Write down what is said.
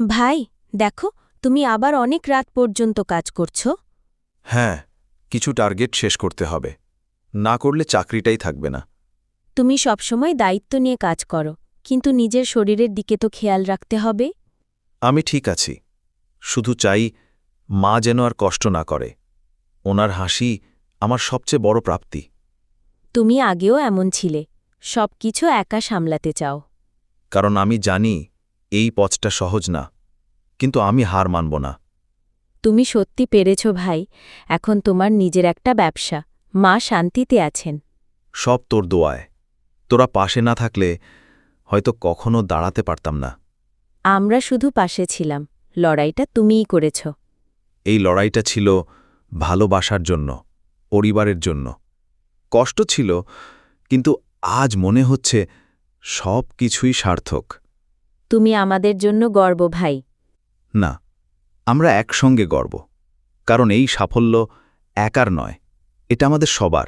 ভাই দেখো তুমি আবার অনেক রাত পর্যন্ত কাজ করছ। হ্যাঁ কিছু টার্গেট শেষ করতে হবে। না করলে চাকরিটাই থাকবে না। তুমি সবসময় দায়িত্ব নিয়ে কাজ করো কিন্তু নিজের শরীরের দিকে তো খেয়াল রাখতে হবে। আমি ঠিক আছি। শুধু চাই মা যেন আর কষ্ট না করে। ওনার হাসি আমার সবচেয়ে বড় প্রাপ্তি। তুমি আগেও এমন ছিলে সব কিছু একা সামলাতে চাও। কারণ আমি জানি এই পথটা সহজ না কিন্তু আমি হার মানব না। তুমি সত্যি পেরেছ ভাই এখন তোমার নিজের একটা ব্যবসা মা শান্তিতে আছেন। সব তোর দোয়ায়। তোরা পাশে না থাকলে হয়তো কখনো দাঁড়াতে পারতাম না। আমরা শুধু পাশে ছিলাম লড়াইটা তুমিই করেছ। এই লড়াইটা ছিল ভালোবাসার জন্য পরিবারের জন্য। কষ্ট ছিল কিন্তু আজ মনে হচ্ছে সব কিছুই সার্থক। তুমি আমাদের জন্য গর্ব, ভাই। না, আমরা একসঙ্গে গর্ব, কারণ এই সাফল্য একার নয়, এটা আমাদের সবার।